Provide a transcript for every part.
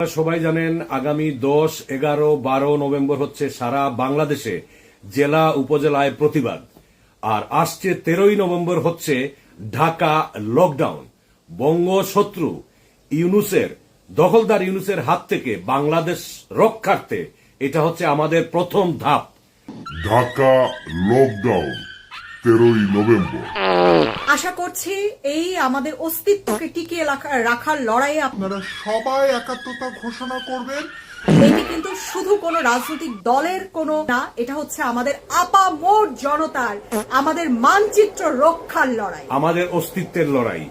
সবাই জানেন, আগামী দশ, এগারো, বারো নভেম্বর হচ্ছে সারা বাংলাদেশে জেলা উপজেলায় প্রতিবাদ। আর আসছে তেরোই নভেম্বর হচ্ছে ঢাকা লকডাউন বঙ্গ শত্রু ইউনুসের, দখলদার ইউনুসের হাত থেকে বাংলাদেশ রক্ষার্থে এটা হচ্ছে আমাদের প্রথম ধাপ। ঢাকা লকডাউন তেরোই নভেম্বর। আশা করছি এই আমাদের অস্তিত্বকে টিকিয়ে রাখা- রাখার লড়াইয়ে আপ- আপনারা সবাই একাত্মতা ঘোষণা করবেন। এটি কিন্তু শুধু কোনো রাজনৈতিক দলের কোনো না এটা হচ্ছে আমাদের আপামোর জনতার আমাদের মানচিত্র রক্ষার লড়াই। আমাদের অস্তিত্বের লড়াই।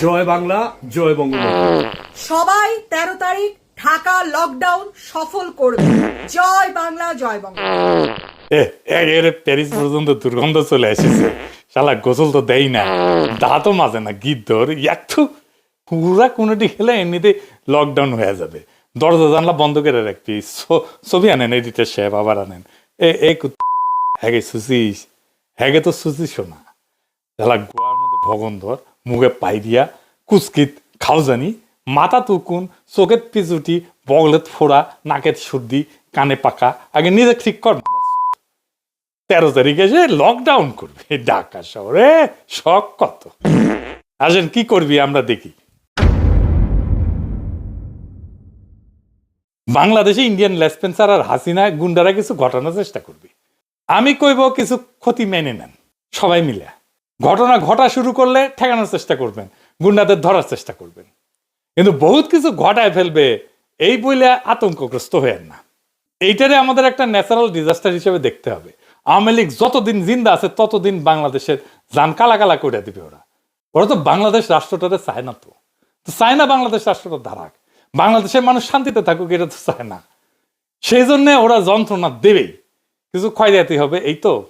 জয় বাংলা জয় বঙ্গবন্ধু। সবাই তেরো তারিখ ঢাকা লকডাউন সফল করবে। জয় বাংলা, জয় এ- প্যারিস পর্যন্ত দুর্গন্ধ চলে এসেছে। শালা, গোসল তো দেই না। দাঁতও মাজে না গীত ধর একটু পুরা কোনোটি খেলে এমনিতে লকডাউন হয়ে যাবে। দরজা জানলা বন্ধ করে রাখবি। ছবি আনেন এডিটার সাহেব আবার আনেন। এ এই হ্যাগে সুচিস। হ্যাগে তো সুচিস না শালা, গোয়ার মধ্যে ভগন ধর, মুখে পাই দিয়া কুচকিত খাও জানি মাথা তুকুন, চোখের পিছুটি বগলেত ফোড়া, নাকের সর্দি, কানে পাকা আগে নিজে ঠিক কর। তেরো তারিখে এসে লকডাউন করবে ঢাকা শহরে, শখ কত? আসেন, কি করবি আমরা দেখি। বাংলাদেশে ইন্ডিয়ান লেসপেন্সার আর হাসিনা গুন্ডারা কিছু ঘটানোর চেষ্টা করবি। আমি কইব কিছু ক্ষতি মেনে নেন, সবাই মিলে। ঘটনা ঘটা শুরু করলে ঠেকানোর চেষ্টা করবেন, গুন্ডাদের ধরার চেষ্টা করবেন। কিন্তু বহুত কিছু ঘটায় ফেলবে, এই বইলে আতঙ্কগ্রস্ত হয়েন না। এইটারে আমাদের একটা ন্যাচারাল ডিজাস্টার হিসেবে দেখতে হবে। আওয়ামী লীগ যতদিন জিন্দা আছে, ততদিন বাংলাদেশের যান কালা কালা করে দিবে ওরা। ওরা তো বাংলাদেশ রাষ্ট্রটাতে চায় না তো। তো চায় না বাংলাদেশ রাষ্ট্রটা ধারাক বাংলাদেশের মানুষ শান্তিতে থাকুক, এটা তো চায় না। সেই জন্য ওরা যন্ত্রণা দেবেই। কিছু ক্ষয়দাতি হবে, এই তো।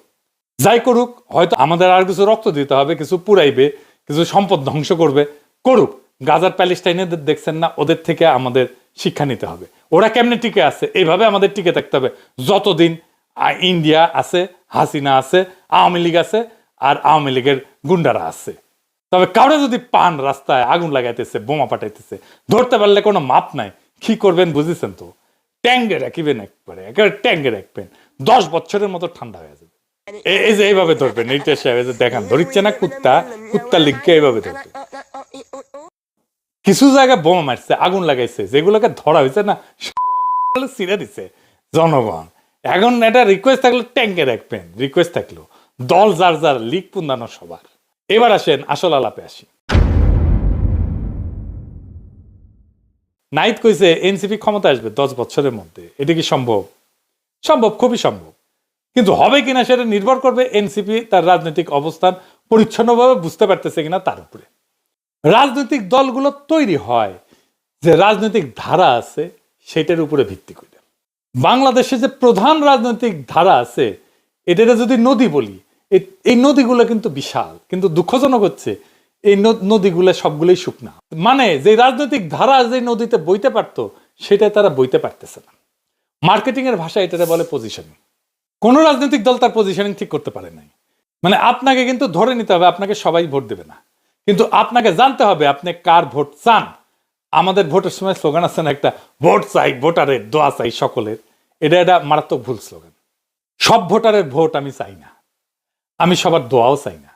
যাই করুক, হয়তো আমাদের আর কিছু রক্ত দিতে হবে, কিছু পুরাইবে, কিছু সম্পদ ধ্বংস করবে, করুক। গাজার প্যালেস্টাইনেদের দেখছেন না, ওদের থেকে আমাদের শিক্ষা নিতে হবে। ওরা কেমনে টিকে আছে? এইভাবে আমাদের টিকে থাকতে হবে। যতদিন ইন্ডিয়া আছে, হাসিনা আছে, আওয়ামী লীগ আছে, আর আওয়ামী লীগের গুন্ডারা আছে। তবে কারও যদি পান রাস্তায় আগুন লাগাইতেছে, বোমা পাঠাইতেছে, ধরতে পারলে কোনো মাপ নাই। কি করবেন বুঝেছেন তো? ট্যাঙ্গে রাখিবেন একবারে, একেবারে ট্যাঙ্গে রাখবেন। দশ বছরের মতো ঠান্ডা হয়ে যাবে। এই যে এইভাবে ধরবেন, এইটা দেখান, ধরিচ্ছে না কুত্তা কুত্তা লিখকে এইভাবে ধরবে। কিছু জায়গায় বোমা মারছে, আগুন লাগাইছে, যেগুলোকে ধরা হয়েছে না ছিঁড়ে দিছে জনগণ। এখন এটা রিকোয়েস্ট থাকলে ট্যাঙ্কে রাখবেন রিকোয়েস্ট থাকল, দল যার যার লিক পুন্দানো সবার। এবার আসেন আসল আলাপে আসি। নাইট কইছে, এনসিপি ক্ষমতা আসবে দশ বছরের মধ্যে। এটা কি সম্ভব? সম্ভব, খুবই সম্ভব। কিন্তু হবে কিনা সেটা নির্ভর করবে এনসিপি, তার রাজনৈতিক অবস্থান পরিচ্ছন্নভাবে বুঝতে পারতেছে কিনা তার উপরে। রাজনৈতিক দলগুলো তৈরি হয়, যে রাজনৈতিক ধারা আছে সেটার উপরে ভিত্তি করে। বাংলাদেশে যে প্রধান রাজনৈতিক ধারা আছে, এটাকে যদি নদী বলি এই নদীগুলো কিন্তু বিশাল, কিন্তু দুঃখজনক হচ্ছে, এই নদীগুলো সবগুলোই শুকনা। মানে যে রাজনৈতিক ধারা যে নদীতে বইতে পারতো, সেটা তারা বইতে পারতেছে না। মার্কেটিং এর ভাষা এটাতে বলে পজিশনিং কোন রাজনৈতিক দল তার পজিশনিং ঠিক করতে পারে নাই। মানে আপনাকে কিন্তু ধরে নিতে হবে, আপনাকে সবাই ভোট দেবে না। কিন্তু আপনাকে জানতে হবে, আপনি কার ভোট চান? আমাদের ভোটের সময় স্লোগান আছে না একটা, ভোট চাই, ভোটারের দোয়া চাই সকলের। এটা এটা মারাত্মক ভুল স্লোগান। সব ভোটারের ভোট আমি চাই না। আমি সবার দোয়াও চাই না।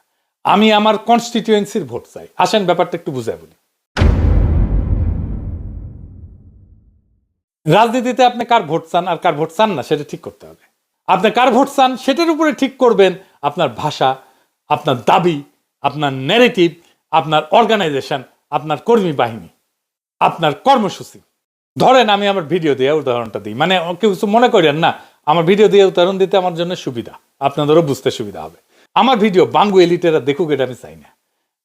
আমি আমার কনস্টিটিউয়েন্সির ভোট চাই। আসেন ব্যাপারটা একটু বুঝাই বলি। রাজনীতিতে আপনি কার ভোট চান আর কার ভোট চান না, সেটা ঠিক করতে হবে। আপনি কার ভোট চান, সেটার উপরে ঠিক করবেন আপনার ভাষা, আপনার দাবি, আপনার ন্যারেটিভ আপনার অর্গানাইজেশন আপনার কর্মী বাহিনী, আপনার কর্মসূচি। ধরেন আমি আমার ভিডিও দিয়ে উদাহরণটা দিই। মানে কিছু মনে করেন না, আমার ভিডিও দিয়ে উদাহরণ দিতে আমার জন্য সুবিধা। আপনাদেরও বুঝতে সুবিধা হবে। আমার ভিডিও বাঙ্গু এলিটেরা দেখুক, এটা আমি চাই না।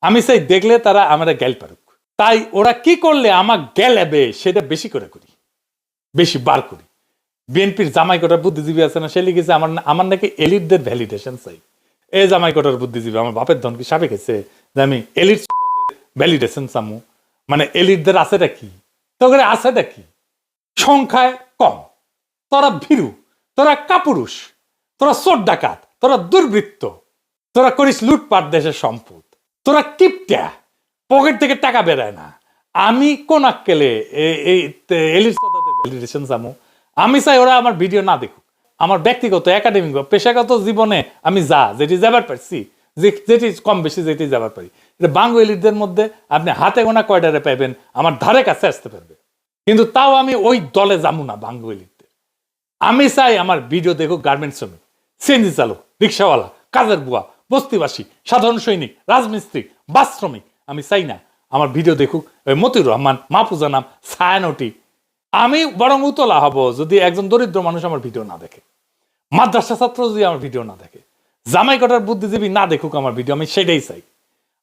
আমি চাই দেখলে তারা আমরা গ্যাল পারুক। তাই ওরা কি করলে আমার গেলেবে সেটা বেশি করে করি। বেশি বার করি। বিএনপির জামাই কোটার বুদ্ধিজীবী আছে না, সে লিখেছে, আমার আমার নাকি এলিটদের ভ্যালিডেশন চাই। এ জামাই কোটার বুদ্ধিজীবী আমার বাপের ধন কি সাপে গেছে যে আমি এলিট ভ্যালিডেশন চামু। মানে এলিটদের আছেটা কি? তোকে আছেটা কি? সংখ্যায় কম। তোরা ভীরু, তোরা কাপুরুষ, তোরা চোর ডাকাত, তোরা দুর্বৃত্ত, তোরা করিস লুটপাট দেশের সম্পদ, তোরা কিপটা পকেট থেকে টাকা বেরোয় না। আমি কোন আক্কেলে এই এলিট ভ্যালিডেশন সামু আমি চাই ওরা আমার ভিডিও না দেখুক। আমার ব্যক্তিগত একাডেমিক বা পেশাগত জীবনে আমি যা, যেটি যাবার পারছি যে- যেটি কম বেশি যেটি যাবার পারি, এটা বাঙ্গ মধ্যে আপনি হাতে গোনা কয়ডারে পাইবেন, আমার ধারে কাছে আসতে পারবে। কিন্তু তাও আমি ওই দলে যাব না বাঙ্গ আমি চাই আমার ভিডিও দেখুক গার্মেন্টস শ্রমিক, সিএনজি চালক, রিক্সাওয়ালা, কাজের বুয়া, বস্তিবাসী, সাধারণ সৈনিক, রাজমিস্ত্রি, বাস শ্রমিক, আমি চাই না আমার ভিডিও দেখুক মতিউর রহমান, মাহফুজা নাম, ছায়ানটি। আমি বরং উতলা হব যদি একজন দরিদ্র মানুষ আমার ভিডিও না দেখে। মাদ্রাসা ছাত্র যদি আমার ভিডিও না দেখে, জামাই কটার বুদ্ধিজীবী না দেখুক আমার ভিডিও, আমি সেটাই চাই।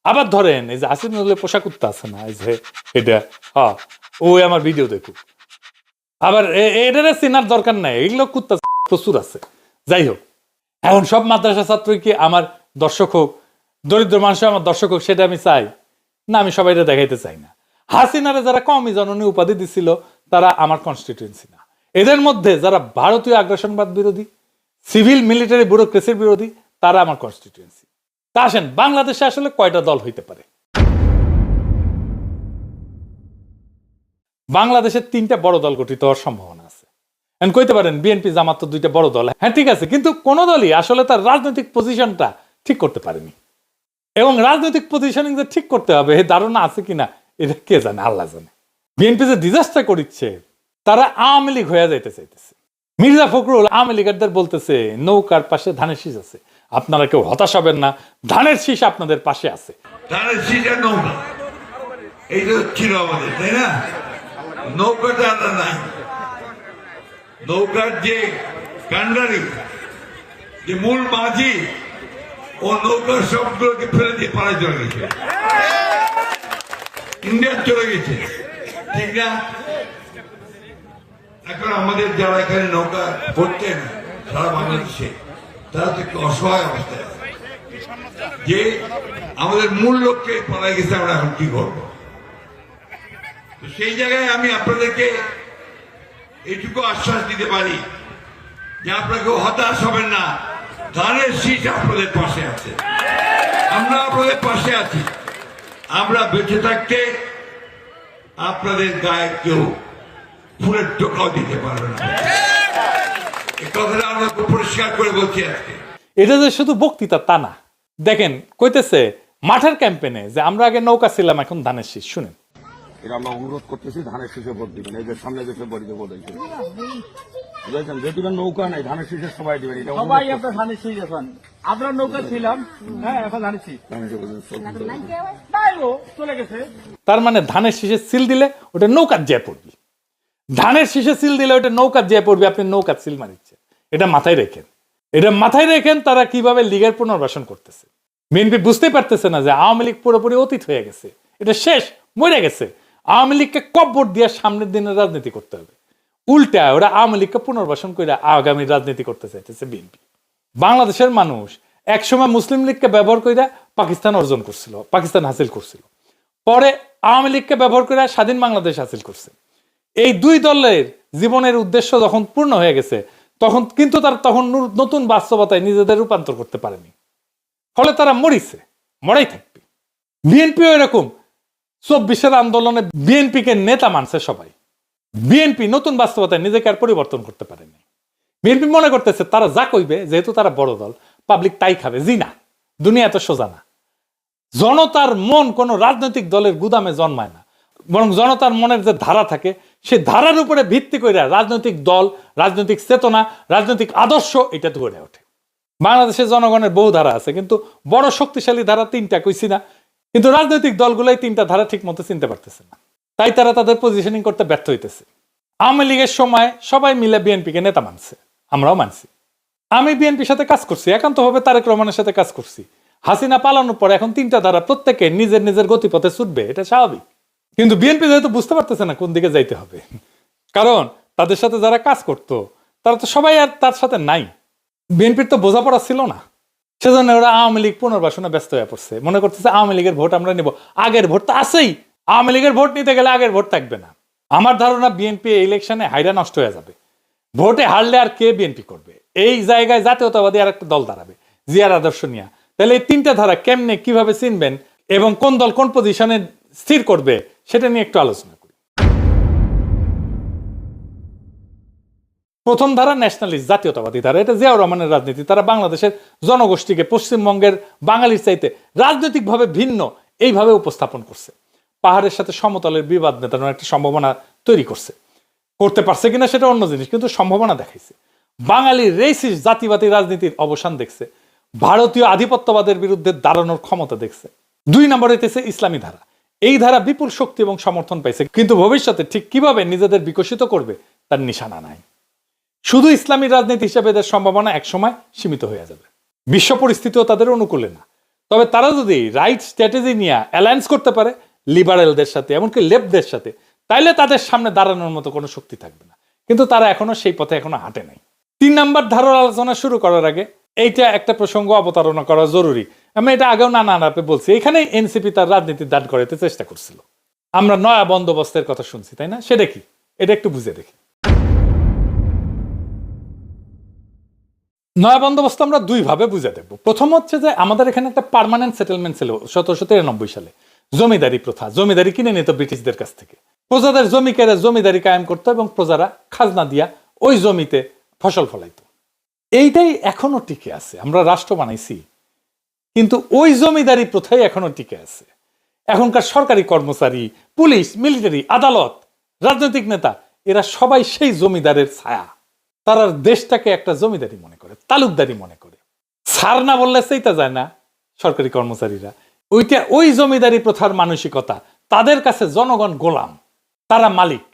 আবার ধরেন, এই যে আসিফ পোশাক উত্তা আছে না, এই যে এটা হ্যাঁ ওই আমার ভিডিও দেখুক। আবার এটার চেনার দরকার নাই, এগুলো কুত্তা প্রচুর আছে। যাই হোক, এখন সব মাদ্রাসা ছাত্রই কি আমার দর্শক হোক, দরিদ্র মানুষ আমার দর্শক হোক, সেটা আমি চাই। না, আমি সবাইটা দেখাইতে চাই না। হাসিনারে যারা কমই জননী উপাধি দিছিল, তারা আমার কনস্টিটিউয়েন্সি না। এদের মধ্যে যারা ভারতীয় আগ্রাসনবাদ বিরোধী সিভিল মিলিটারি ব্যুরোক্রেসির বিরোধী, তারা আমার কনস্টিটিউয়েন্সি তা আসেন, বাংলাদেশে আসলে কয়টা দল হইতে পারে? বাংলাদেশের তিনটা বড় দল গঠিত হওয়ার সম্ভাবনা আছে। এখন কইতে পারেন বিএনপি জামাত তো দুইটা বড় দল। হ্যাঁ ঠিক আছে, কিন্তু কোন দলই আসলে তার রাজনৈতিক পজিশনটা ঠিক করতে পারেনি। এবং রাজনৈতিক পজিশনিং যে ঠিক করতে হবে এই ধারণা আছে কিনা, এটা কে জানে, আল্লাহ জানে। বিএনপি যে ডিজাস্টার করিচ্ছে, তারা আওয়ামী লীগ হয়ে যাইতে চাইতেছে। মির্জা ফখরুল আওয়ামী লীগারদের বলতেছে, নৌকার পাশে ধানের শীষ আছে। আপনারা কেউ হতাশ হবেন না, ধানের শীষ আপনাদের পাশে আছে। ধানের শীষের নৌকা। এইটা ছিল আমাদের, তাই না? নৌকাটা আমরা নাই। নৌকার যে কান্ডারি যে মূল মাঝি, ও নৌকার সবগুলোকে ফেলে দিয়ে পাড়ায় চলে গেছে। ইন্ডিয়া চলে গেছে। ঠিক না? এখন আমাদের যারা এখানে নৌকা পড়তেন সারা বাংলাদেশে, তারা তো একটু অসহায় অবস্থায় আছে। যে আমাদের মূল লক্ষ্যে পালাই গেছে, আমরা এখন কি করব? তো সেই জায়গায় আমি আপনাদেরকে এইটুকু আশ্বাস দিতে পারি যে আপনাকে হতাশ হবেন না। ধানের শীষ আপনাদের পাশে আছে। আমরা আপনাদের পাশে আছি। আমরা বেঁচে থাকতে আপনাদের গায়ে কেউ ফুলের টোকাও দিতে পারবে না। এই কথাটা আমরা খুব পরিষ্কার করে বলছি আজকে এটা যে শুধু বক্তৃতা তা না। দেখেন কইতেছে মাঠের ক্যাম্পেনে যে আমরা আগে নৌকা ছিলাম এখন ধানের শীষ শুনেন। এটা আমরা অনুরোধ করতেছি ধানের শীষে ভোট দিবেন। এই যে সামনে ফেব্রুয়ারিতে ভোট বুঝেছেন? যেহেতু এটা নৌকা নাই ধানের শীষে সবাই দিবেন। এটা সবাই আপনার ধানের শীষ এখন। আপনার নৌকা ছিলাম হ্যাঁ এখন ধানের শীষ। চলে গেছে। তার মানে ধানের শীষে সিল দিলে ওটা নৌকার জেয়ে পড়বি। ধানের শীষে সিল দিলে ওটা নৌকার জেয়ে পড়বি, আপনি নৌকার সিল মারিচ্ছে। এটা মাথায় রেখেন। এটা মাথায় রেখেন তারা কীভাবে লীগের পুনর্বাসন করতেছে। বিএনপি বুঝতেই পারতেছে না যে আওয়ামী লীগ পুরোপুরি অতীত হয়ে গেছে। এটা শেষ, মরে গেছে। আওয়ামী লীগকে কব্বর দিয়ে সামনের দিনে রাজনীতি করতে হবে। উল্টা ওরা আওয়ামী লীগকে পুনর্বাসন করে আগামী রাজনীতি করতে চাইতেছে বিএনপি। বাংলাদেশের মানুষ একসময় মুসলিম লীগকে ব্যবহার করে পাকিস্তান অর্জন করছিল, পাকিস্তান হাসিল করছিল। পরে আওয়ামী লীগকে ব্যবহার করে স্বাধীন বাংলাদেশ হাসিল করছে। এই দুই দলের জীবনের উদ্দেশ্য যখন পূর্ণ হয়ে গেছে, তখন কিন্তু তারা তখন নতুন বাস্তবতায় নিজেদের রূপান্তর করতে পারেনি। ফলে তারা মরিছে, মরাই থাকবে। বিএনপিও এরকম। চব্বিশের আন্দোলনে বিএনপিকে নেতা মানছে সবাই। বিএনপি নতুন বাস্তবতায় নিজেকে আর পরিবর্তন করতে পারেনি। বিএনপি মনে করতেছে, তারা যা কইবে, যেহেতু তারা বড় দল, পাবলিক তাই খাবে, জি না, দুনিয়া এত সোজা না। জনতার মন কোনো রাজনৈতিক দলের গুদামে জন্মায় না। বরং জনতার মনের যে ধারা থাকে সে ধারার উপরে ভিত্তি করে রাজনৈতিক দল, রাজনৈতিক চেতনা, রাজনৈতিক আদর্শ এটা গড়ে ওঠে। বাংলাদেশের জনগণের বহু ধারা আছে, কিন্তু বড় শক্তিশালী ধারা তিনটা কইছি না, কিন্তু রাজনৈতিক দলগুলোই তিনটা ধারা ঠিক মতো চিনতে পারতেছে না। তাই তারা তাদের পজিশনিং করতে ব্যর্থ হইতেছে। আওয়ামী লীগের সময় সবাই মিলে বিএনপিকে নেতা মানছে, আমরাও মানছি। আমি বিএনপির সাথে কাজ করছি, একান্তভাবে তারেক রহমানের সাথে কাজ করছি। হাসিনা পালানোর পর এখন তিনটা ধারা প্রত্যেকে নিজের নিজের গতিপথে ছুটবে, এটা স্বাভাবিক। কিন্তু বিএনপি যেহেতু বুঝতে পারতেছে না কোন দিকে যাইতে হবে, কারণ তাদের সাথে যারা কাজ করতো, তারা তো সবাই আর তার সাথে নাই। বিএনপির তো বোঝাপড়া ছিল না। সেজন্য ওরা আওয়ামী লীগ পুনর্বাসনে ব্যস্ত হয়ে পড়ছে। মনে করতেছে আওয়ামী লীগের ভোট আমরা নেব। আগের ভোট তো আছেই। আওয়ামী লীগের ভোট নিতে গেলে আগের ভোট থাকবে না। আমার ধারণা বিএনপি ইলেকশনে হাইরা নষ্ট হয়ে যাবে। ভোটে হারলে আর কে বিএনপি করবে? এই জায়গায় জাতীয়তাবাদী আর একটা দল দাঁড়াবে, জিয়ার আদর্শ নিয়ে। তাহলে এই তিনটা ধারা কেমনে কীভাবে চিনবেন এবং কোন দল কোন পজিশনে স্থির করবে সেটা নিয়ে একটু আলোচনা করি। প্রথম ধারা ন্যাশনালিস্ট, জাতীয়তাবাদী ধারা। এটা জিয়াউর রহমানের রাজনীতি। তারা বাংলাদেশের জনগোষ্ঠীকে পশ্চিমবঙ্গের বাঙালির চাইতে রাজনৈতিকভাবে ভিন্ন এইভাবে উপস্থাপন করছে। পাহাড়ের সাথে সমতলের বিবাদ মেটানোর একটা সম্ভাবনা তৈরি করছে। করতে পারছে কিনা সেটা অন্য জিনিস, কিন্তু সম্ভাবনা দেখাইছে। বাঙালি রেসিস জাতিবাদী রাজনীতির অবসান দেখছে। ভারতীয় আধিপত্যবাদের বিরুদ্ধে দাঁড়ানোর ক্ষমতা দেখছে। দুই নম্বর হইতেছে ইসলামী ধারা। এই ধারা বিপুল শক্তি এবং সমর্থন পাইছে। কিন্তু ভবিষ্যতে ঠিক কীভাবে নিজেদের বিকশিত করবে, তার নিশানা নাই। শুধু ইসলামী রাজনীতি হিসেবে এদের সম্ভাবনা একসময় সীমিত হয়ে যাবে। বিশ্ব পরিস্থিতিও তাদের অনুকূলে না। তবে তারা যদি রাইট স্ট্র্যাটেজি নিয়ে অ্যালায়েন্স করতে পারে, লিবারেলদের সাথে, এমনকি লেফটদের সাথে, তাইলে তাদের সামনে দাঁড়ানোর মতো কোনো শক্তি থাকবে না। কিন্তু তারা এখনও সেই পথে এখনও হাঁটে নাই। তিন নাম্বার ধারার আলোচনা শুরু করার আগে এইটা একটা প্রসঙ্গ অবতারণা করা জরুরি। আমি এটা আগেও নানা নাপে বলছি এখানে এনসিপি তার রাজনীতি দাঁড় করাতে চেষ্টা করছিল। আমরা নয়া বন্দোবস্তের কথা শুনছি, তাই না? সেটা কি? এটা একটু বুঝে দেখি। নয়া বন্দোবস্ত আমরা দুই ভাবে বুঝে দেখব। প্রথম হচ্ছে যে আমাদের এখানে একটা পার্মানেন্ট সেটেলমেন্ট ছিল সতেরোশো তিরানব্বই সালে। জমিদারি প্রথা, জমিদারি কিনে নিত ব্রিটিশদের কাছ থেকে। প্রজাদের জমি কেড়ে জমিদারি কায়েম করতো এবং প্রজারা খাজনা দিয়া ওই জমিতে ফসল ফলাইতো। এইটাই এখনও টিকে আছে। আমরা রাষ্ট্র বানাইছি কিন্তু ওই জমিদারি প্রথাই এখনও টিকে আছে। এখনকার সরকারি কর্মচারী, পুলিশ, মিলিটারি, আদালত, রাজনৈতিক নেতা, এরা সবাই সেই জমিদারের ছায়া। তারা দেশটাকে একটা জমিদারি মনে করে, তালুকদারি মনে করে। সার না বললে সেইটা যায় না সরকারি কর্মচারীরা। ওইটা ওই জমিদারি প্রথার মানসিকতা, তাদের কাছে জনগণ গোলাম, তারা মালিক।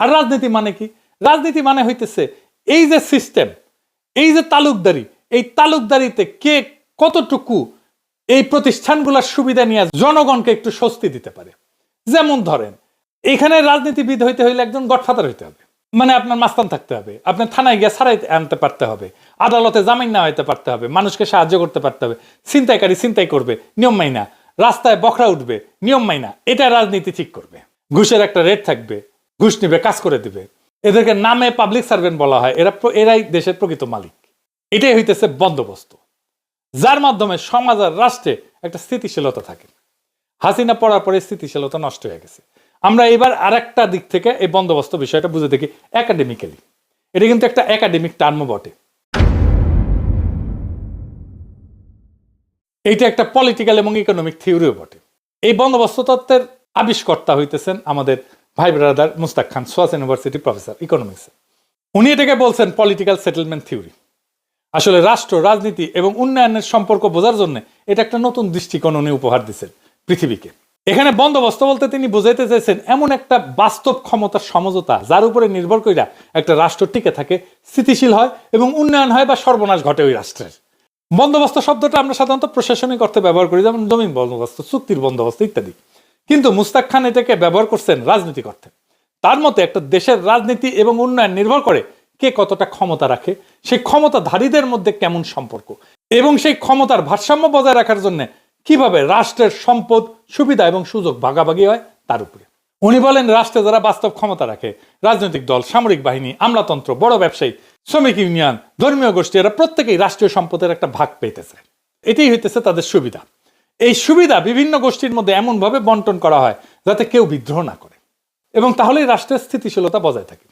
আর রাজনীতি মানে কি? রাজনীতি মানে হইতেছে এই যে সিস্টেম এই যে তালুকদারি, এই তালুকদারিতে কে কতটুকু এই প্রতিষ্ঠানগুলোর সুবিধা নিয়ে জনগণকে একটু স্বস্তি দিতে পারে। যেমন ধরেন, এখানে রাজনীতিবিদ হইতে হইলে একজন গডফাদার হইতে হবে। মানে আপনার মাস্তান থাকতে হবে, আপনার থানায় গিয়ে সারাই আনতে পারতে হবে, আদালতে জামিন না হইতে পারতে হবে, মানুষকে সাহায্য করতে পারতে হবে, ছিনতাইকারী ছিনতাই করবে, নিয়ম মাইনা, রাস্তায় বখরা উঠবে, নিয়ম মাইনা, এটা রাজনীতি ঠিক করবে। ঘুষের একটা রেট থাকবে, ঘুষ নিবে, কাজ করে দিবে। এদেরকে নামে পাবলিক সার্ভেন্ট বলা হয়, এরা এরাই দেশের প্রকৃত মালিক। এটাই হইতেছে বন্দোবস্ত। যার মাধ্যমে সমাজ আর রাষ্ট্রে একটা স্থিতিশীলতা থাকে। হাসিনা পড়ার পরে স্থিতিশীলতা নষ্ট হয়ে গেছে। আমরা এবার আর একটা দিক থেকে এই বন্দোবস্ত বিষয়টা বুঝে দেখি একাডেমিক্যালি এটা কিন্তু একটা একাডেমিক টার্ম বটে। এইটা একটা পলিটিক্যাল এবং ইকোনমিক থিওরিও বটে। এই বন্দোবস্ত তত্ত্বের আবিষ্কর্তা হইতেছেন আমাদের ভাই brother Mustaq Khan SOAS university professor economics উনি এটাকে বলছেন পলিটিক্যাল সেটেলমেন্ট থিওরি আসলে রাষ্ট্র, রাজনীতি এবং উন্নয়নের সম্পর্ক বোঝার জন্য এটা একটা নতুন দৃষ্টিকোণ উনি উপহার দিচ্ছেন পৃথিবীকে। এখানে বন্দোবস্ত বলতে তিনি বোঝাইতে চাইছেন এমন একটা বাস্তব ক্ষমতার সমঝোতা যার উপরে নির্ভর কইরা একটা রাষ্ট্র টিকে থাকে, স্থিতিশীল হয় এবং উন্নয়ন হয় বা সর্বনাশ ঘটে ওই রাষ্ট্রের। বন্দোবস্ত শব্দটা আমরা সাধারণত প্রশাসনিক অর্থে ব্যবহার করি, যেমন জমিন বন্দোবস্ত, চুক্তির বন্দোবস্ত ইত্যাদি। কিন্তু মুস্তাক খান এটাকে ব্যবহার করছেন রাজনীতিক অর্থে। তার মতে একটা দেশের রাজনীতি এবং উন্নয়ন নির্ভর করে কে কতটা ক্ষমতা রাখে সেই ক্ষমতাধারীদের মধ্যে কেমন সম্পর্ক? এবং সেই ক্ষমতার ভারসাম্য বজায় রাখার জন্য কীভাবে রাষ্ট্রের সম্পদ, সুবিধা এবং সুযোগ ভাগাভাগি হয় তার উপরে। উনি বলেন, রাষ্ট্রে যারা বাস্তব ক্ষমতা রাখে, রাজনৈতিক দল, সামরিক বাহিনী, আমলাতন্ত্র, বড় ব্যবসায়ী, শ্রমিক ইউনিয়ন, ধর্মীয় গোষ্ঠী, এরা প্রত্যেকেই রাষ্ট্রীয় সম্পদের একটা ভাগ পেতেছে। এটাই হইতেছে তাদের সুবিধা। এই সুবিধা বিভিন্ন গোষ্ঠীর মধ্যে এমনভাবে বন্টন করা হয় যাতে কেউ বিদ্রোহ না করে। এবং তাহলেই রাষ্ট্রের স্থিতিশীলতা বজায় থাকে।